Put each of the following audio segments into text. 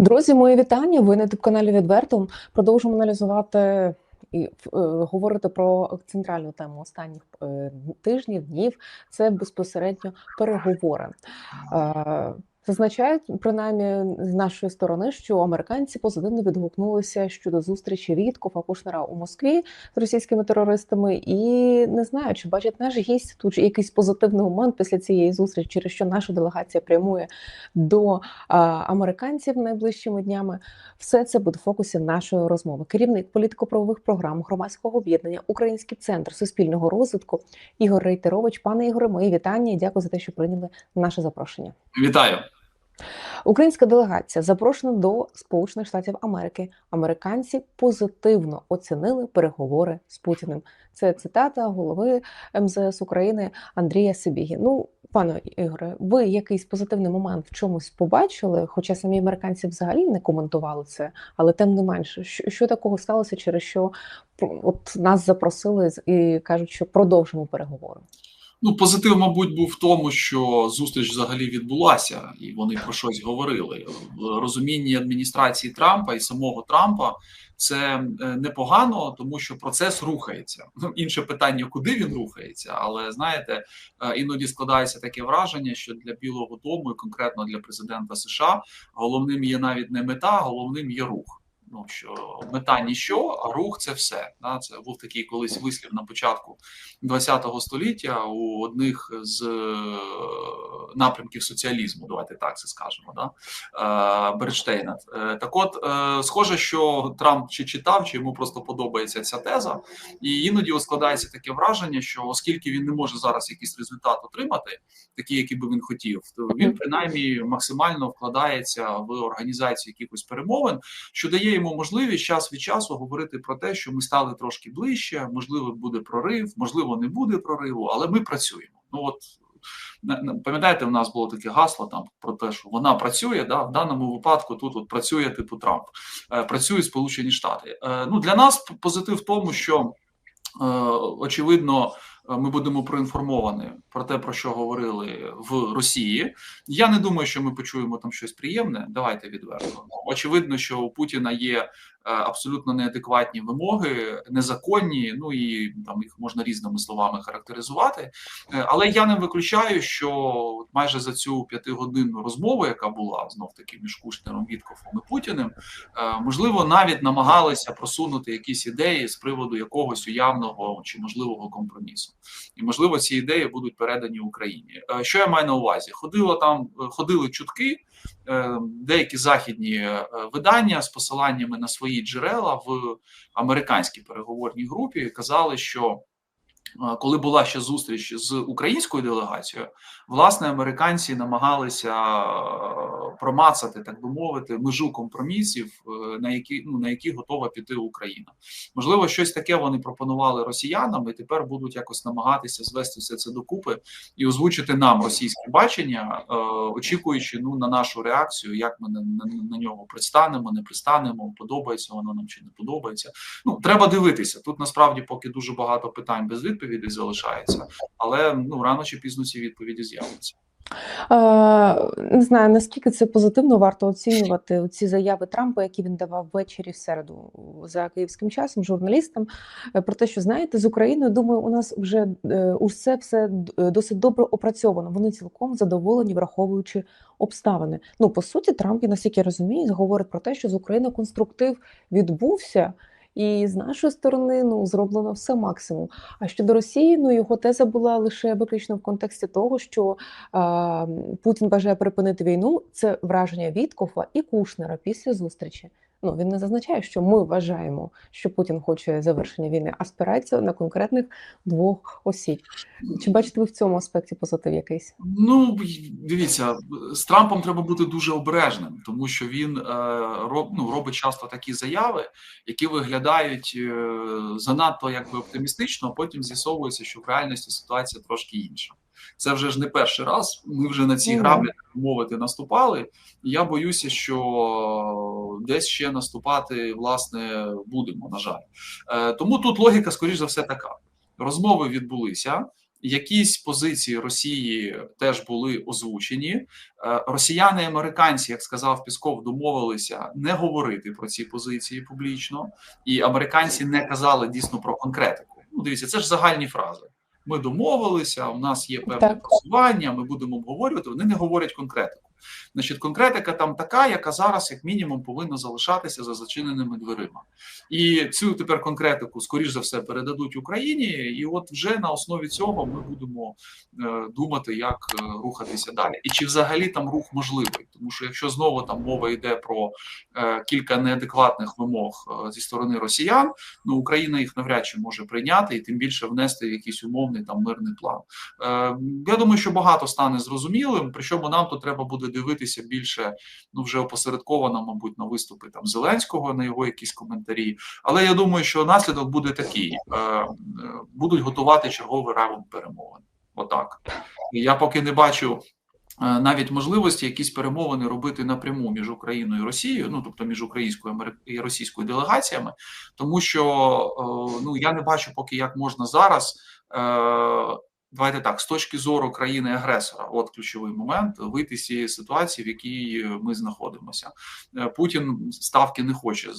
Друзі, мої вітання. Ви на youtube каналі відверто. Продовжуємо аналізувати і е, говорити про центральну тему останніх е, тижнів, днів. Це безпосередньо переговори. Е, Зазначають принаймні з нашої сторони, що американці позитивно відгукнулися щодо зустрічі Віткофа Кушнера у Москві з російськими терористами, і не знаю, чи бачить наш гість тут якийсь позитивний момент після цієї зустрічі, через що наша делегація прямує до американців найближчими днями. Все це буде в фокусі нашої розмови. Керівник політико-правових програм громадського об'єднання Український центр суспільного розвитку Ігор Рейтерович. Пане Ігоре, мої вітання і дякую за те, що прийняли наше запрошення. Вітаю. Українська делегація запрошена до Сполучених Штатів Америки. Американці позитивно оцінили переговори з Путіним. Це цитата голови МЗС України Андрія Сибігі. Ну, пане Ігоре, ви якийсь позитивний момент в чомусь побачили? Хоча самі американці взагалі не коментували це, але тим не менше, що, що такого сталося, через що от нас запросили і кажуть, що продовжимо переговори. Ну, позитив, мабуть, був в тому, що зустріч взагалі відбулася, і вони про щось говорили. В розумінні адміністрації Трампа і самого Трампа це е, непогано, тому що процес рухається. Ну, інше питання, куди він рухається, але знаєте, е, іноді складається таке враження, що для Білого Дому, і конкретно для президента США, головним є навіть не мета, головним є рух ну що мета ніщо, а рух це все. Да? Це був такий колись вислів на початку ХХ століття у одних з е, напрямків соціалізму. Давайте так це скажемо. Да? Е, Бернштейна. Е, так, от схоже, що Трамп чи читав, чи йому просто подобається ця теза, і іноді складається таке враження, що оскільки він не може зараз якийсь результат отримати, такий, який би він хотів, то він принаймні максимально вкладається в організацію якихось перемовин, що дає йому можливість час від часу говорити про те, що ми стали трошки ближче, можливо, буде прорив, можливо, не буде прориву, але ми працюємо. Ну от пам'ятаєте, у нас було таке гасло там про те, що вона працює. Да, В даному випадку тут от працює типу Трамп, е, працюють Сполучені Штати. Е, ну для нас позитив в тому, що е, очевидно. Ми будемо проінформовані про те, про що говорили в Росії. Я не думаю, що ми почуємо там щось приємне. Давайте відверто. Очевидно, що у Путіна є абсолютно неадекватні вимоги, незаконні. Ну і там їх можна різними словами характеризувати. Е, але я не виключаю, що майже за цю п'ятигодинну розмову, яка була знов таки між Кушнером, Віткофом і Путіним, е, можливо, навіть намагалися просунути якісь ідеї з приводу якогось уявного чи можливого компромісу, і можливо ці ідеї будуть передані Україні. Що я маю на увазі? Ходило там, ходили чутки. Деякі західні видання з посиланнями на свої свої джерела в американській переговорній групі казали, що коли була ще зустріч з українською делегацією, власне, американці намагалися промацати, так би мовити, межу компромісів, е, на які ну на які готова піти Україна. Можливо, щось таке вони пропонували росіянам, і тепер будуть якось намагатися звести все це докупи і озвучити нам російське бачення, е, очікуючи ну на нашу реакцію, як ми на, на, на нього пристанемо, не пристанемо, подобається воно нам чи не подобається. Ну треба дивитися. Тут насправді поки дуже багато питань без відповіді відповідей залишається, але ну рано чи пізно ці відповіді з'являться. Не знаю наскільки це позитивно варто оцінювати ці заяви Трампа, які він давав ввечері в середу за київським часом, журналістам е, про те, що знаєте, з Україною думаю, у нас вже е, усе все е, досить добре опрацьовано. Вони цілком задоволені, враховуючи обставини. Ну по суті, Трамп, я наскільки розумію, говорить про те, що з Україною конструктив відбувся. І з нашої сторони ну зроблено все максимум. А щодо Росії, ну його теза була лише виключно в контексті того, що е, Путін бажає припинити війну. Це враження Віткофа і Кушнера після зустрічі. Ну він не зазначає, що ми вважаємо, що Путін хоче завершення війни, а спирається на конкретних двох осіб. Чи бачите ви в цьому аспекті позитив якийсь? Ну дивіться, з Трампом треба бути дуже обережним, тому що він е, роб, ну, робить часто такі заяви, які виглядають е, занадто якби оптимістично, а потім з'ясовується, що в реальності ситуація трошки інша. Це вже ж не перший раз. Ми вже на ці граблі мовити наступали. І я боюся, що десь ще наступати власне будемо. На жаль, е, тому тут логіка, скоріш за все, така: розмови відбулися. Якісь позиції Росії теж були озвучені. Е, росіяни і американці, як сказав Пісков, домовилися не говорити про ці позиції публічно, і американці не казали дійсно про конкретику. Ну, дивіться, це ж загальні фрази. Ми домовилися, у нас є певне просування, ми будемо обговорювати. Вони не говорять конкретику. Значить, конкретика там така, яка зараз, як мінімум, повинна залишатися за зачиненими дверима. І цю тепер конкретику, скоріш за все, передадуть Україні, і от вже на основі цього ми будемо е, думати, як е, рухатися далі. І чи взагалі там рух можливий? Тому що якщо знову там мова йде про е, кілька неадекватних вимог зі сторони росіян, ну Україна їх навряд чи може прийняти і тим більше внести якийсь умовний там мирний план. Я думаю, що багато стане зрозумілим, причому нам то треба буде дивитися більше ну вже опосередковано, мабуть, на виступи там Зеленського, на його якісь коментарі. Але я думаю, що наслідок буде такий: е, е, будуть готувати черговий раунд перемовин. Отак я поки не бачу. Е, навіть можливості якісь перемовини робити напряму між Україною і Росією, ну тобто між українською і російською делегаціями, тому що ну я не бачу, поки як можна зараз Давайте так, з точки зору країни-агресора, от ключовий момент вийти з цієї ситуації, в якій ми знаходимося. Е, Путін ставки не хоче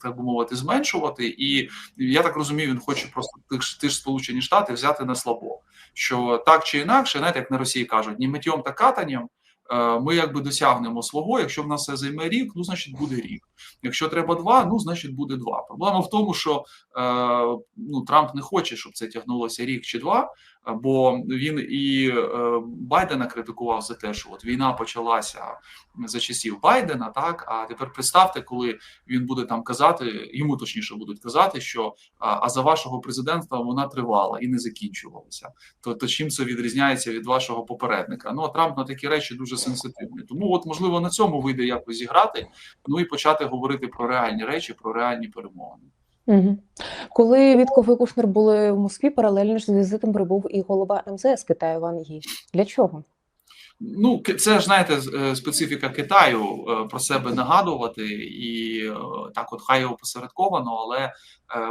так би мовити зменшувати, і я так розумію, він хоче просто тих ж сполучені штати взяти на слабо. Що так чи інакше, знаєте, як на Росії кажуть, ні миттєм та катанням. Е, ми якби досягнемо свого. Якщо в нас це займе рік, ну значить буде рік. Якщо треба два, ну значить буде два. Проблема в тому, що е, ну Трамп не хоче, щоб це тягнулося рік чи два бо він і е, Байдена критикував за те, що от війна почалася за часів Байдена, так а тепер представте, коли він буде там казати, йому точніше будуть казати, що а за вашого президентства вона тривала і не закінчувалася. То, то чим це відрізняється від вашого попередника? Ну а Трамп на такі речі дуже сенситивний. Тому, от можливо, на цьому вийде якось зіграти, ну і почати говорити про реальні речі, про реальні перемовини. Угу. Коли Вітков і Кушнер були в Москві, паралельно ж з візитом прибув і голова МЗС Китаю Ван Гі. Для чого? Ну, це ж знаєте, е, специфіка Китаю е, про себе нагадувати, і е, так, от хай його посередковано, але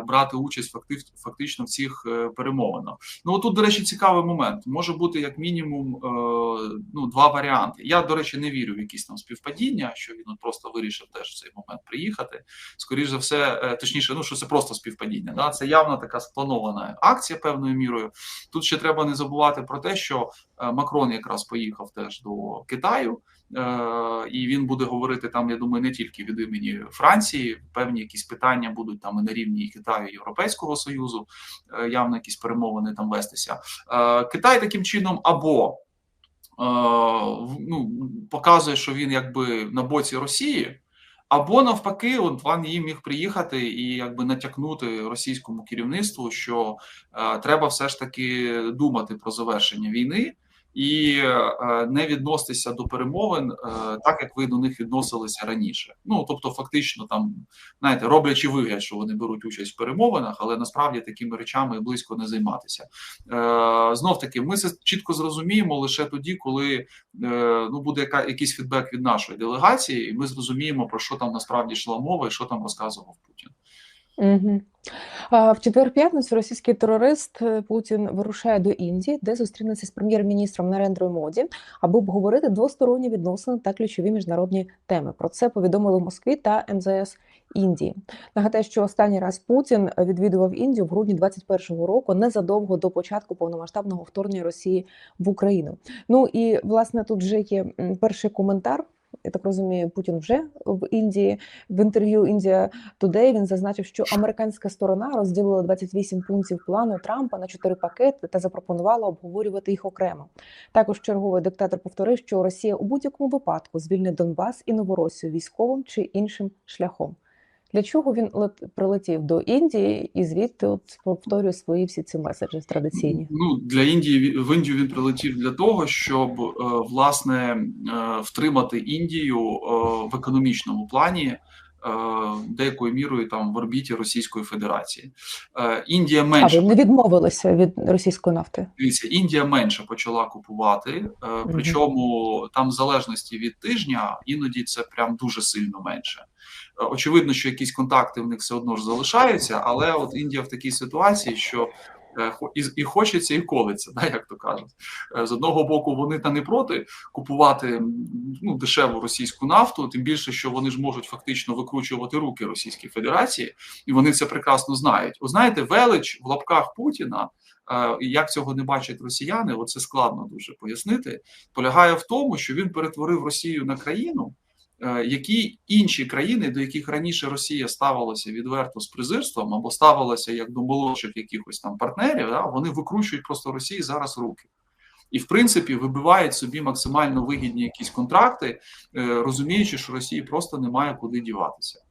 брати участь фактично в цих перемовинах. Ну тут, до речі, цікавий момент. Може бути як мінімум ну, два варіанти. Я, до речі, не вірю в якісь там співпадіння, що він просто вирішив теж в цей момент приїхати. Скоріше за все, точніше, ну що це просто співпадіння. Да? Це явно така спланована акція певною мірою. Тут ще треба не забувати про те, що Макрон якраз поїхав теж до Китаю, е, і він буде говорити там. Я думаю, не тільки від імені Франції. Певні якісь питання будуть там і на рівні Китаю і Європейського союзу, е, явно якісь перемовини там вестися. Е, Китай таким чином або ну, показує, що він якби на боці Росії. Або навпаки, от Ван Ї міг приїхати і якби натякнути російському керівництву, що е, треба все ж таки думати про завершення війни, і е, не відноситися до перемовин е, так, як ви до них відносилися раніше. Ну тобто, фактично, там знаєте, роблячи вигляд, що вони беруть участь в перемовинах, але насправді такими речами близько не займатися. Е, Знов таки, ми це чітко зрозуміємо лише тоді, коли ну буде яка якийсь фідбек від нашої делегації, і ми зрозуміємо про що там насправді йшла мова і що там розказував Путін. Угу. В четвер п'ятницю російський терорист е, Путін вирушає до Індії, де зустрінеться з прем'єр-міністром Нарендрою Моді, аби обговорити двосторонні відносини та ключові міжнародні теми. Про це повідомили в Москві та МЗС Індії. Нагадаю, що останній раз Путін відвідував Індію в грудні 2021 року, незадовго до початку повномасштабного вторгнення Росії в Україну. Ну і власне тут вже є перший коментар я так розумію, Путін вже в Індії в інтерв'ю Індія Today він зазначив, що американська сторона розділила 28 пунктів плану Трампа на чотири пакети та запропонувала обговорювати їх окремо. Також черговий диктатор повторив, що Росія у будь-якому випадку звільнить Донбас і Новоросію військовим чи іншим шляхом. Для чого він прилетів до Індії і звідти от повторює свої всі ці меседжі традиційні? Ну для Індії в Індію він прилетів для того, щоб е, власне е, втримати Індію е, в економічному плані. Деякою мірою там в орбіті Російської Федерації Індія менше А, не відмовилася від російської нафти. Дивіться, Індія менше почала купувати, причому там в залежності від тижня іноді це прям дуже сильно менше. Очевидно, що якісь контакти в них все одно ж залишаються, але от Індія в такій ситуації, що Е, і, і хочеться, і колиться, да, як то кажуть. Е, З одного боку, вони та не проти купувати ну, дешеву російську нафту, тим більше, що вони ж можуть фактично викручувати руки Російській Федерації, і вони це прекрасно знають. Ви знаєте, велич в лапках Путіна. е, Як цього не бачать росіяни, оце складно дуже пояснити. Полягає в тому, що він перетворив Росію на країну, е, які інші країни, до яких раніше Росія ставилася відверто з презирством або ставилася як до молодших якихось там партнерів, да, вони викручують просто Росії зараз руки. І, в принципі, вибивають собі максимально вигідні якісь контракти, е, розуміючи, що Росії просто немає куди діватися.